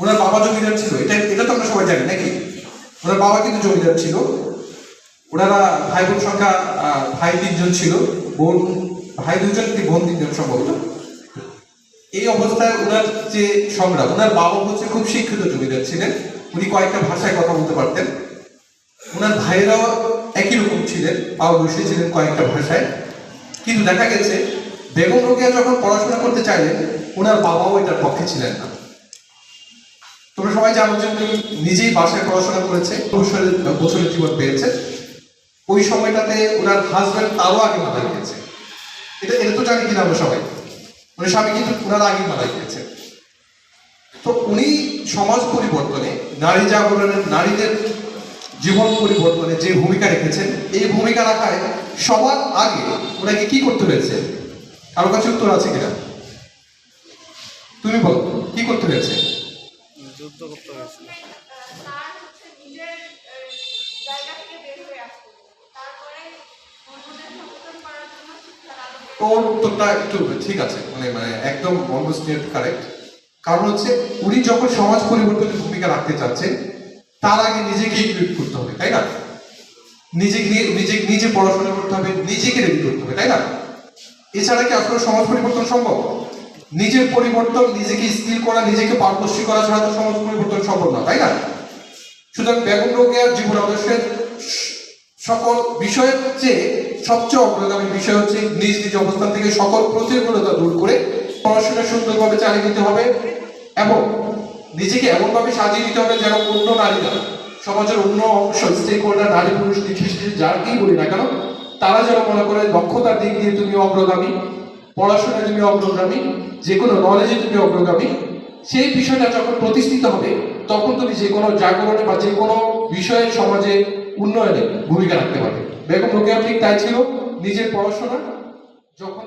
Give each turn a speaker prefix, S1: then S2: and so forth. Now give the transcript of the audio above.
S1: ওনার বাবা জমিদার ছিল, এটা এটা তো আমরা সবাই জানি নাকি? ওনার বাবা কিন্তু জমিদার ছিল। ওনারা ভাই বোন সংখ্যা ভাই তিনজন ছিল। বোন, ভাই দুজন কি বোন তিনজন সম্ভবত। এই অবস্থায় ওনার যে সংগ্রাম, ওনার বাবা হচ্ছে খুব শিক্ষিত জমিদার ছিলেন। উনি কয়েকটা ভাষায় কথা বলতে পারতেন। ওনার ভাইয়েরাও একই রকম ছিলেন পারদর্শী ছিলেন কয়েকটা ভাষায়। কিন্তু দেখা গেছে, বেগম রোকেয়া যখন পড়াশোনা করতে চাইলেন, ওনার বাবাও এটার পক্ষে ছিলেন না। তোমরা সবাই জানো যে উনি নিজেই বাসায় পড়াশোনা করেছে বছরের বছরের জীবন পেয়েছে। ওই সময়টাতে ওনার হাজব্যান্ড তারও আগে মারা গিয়েছে এটা এটা তো জানি কিনা আমরা সবাই। মানে স্বামী কিন্তু ওনার আগে মারা গিয়েছে তো উনি সমাজ পরিবর্তনে, নারী জাগরণের, নারীদের জীবন পরিবর্তনে যে ভূমিকা রেখেছেন, এই ভূমিকা রাখায় সবার আগে ওনাকে কি করতে হয়েছে? কারও কাছে উত্তর আছে কিনা? তুমি বলো, কি করতে হয়েছে?
S2: যুদ্ধ করতে হয়েছিল।
S3: হয়ে
S1: ঠিক আছে মানে মানে একদম অলমোস্ট কারেক্ট কারণ হচ্ছে, উনি যখন সমাজ পরিবর্তনের ভূমিকা রাখতে চাচ্ছেন, তার আগে নিজেকে ইকুইপ করতে হবে, তাই না? নিজেকে নিজে নিজে পড়াশোনা করতে হবে, নিজেকে রেডি করতে হবে, তাই না? এছাড়া কি আসলে সমাজ পরিবর্তন সম্ভব? নিজের পরিবর্তন, নিজেকে স্কিল করা, নিজেকে পারদর্শী করা ছাড়া তো সমাজ পরিবর্তন সম্ভব না, তাই না? সুতরাং বেগম রোকেয়ার জীবন আদর্শের সকল বিষয়ের চেয়ে সবচেয়ে অগ্রগামী বিষয় হচ্ছে নিজ নিজ অবস্থান থেকে সকল প্রতিকূলতা দূর করে পড়াশোনা সুন্দরভাবে চালিয়ে দিতে হবে এবং নিজেকে এমনভাবে সাজিয়ে দিতে হবে যেন অন্য নারীরা সমাজের অন্য অংশ স্টেক হোল্ডার নারী পুরুষ নির্বিশেষে যারকেই বলি না কেন, তারা যেন মনে করে দক্ষতার দিক দিয়ে তুমি অগ্রগামী। পড়াশোনায় তুমি অগ্রগামী যে কোনো নলেজে তুমি অগ্রগামী, সেই বিষয়টা যখন প্রতিষ্ঠিত হবে, তখন তুমি যে কোনো জাগরণে বা যে কোনো বিষয়ে সমাজে উন্নয়নে ভূমিকা রাখতে পারবে। বেগম রোকেয়া ঠিক তাই ছিল, নিজের পড়াশোনা, যখন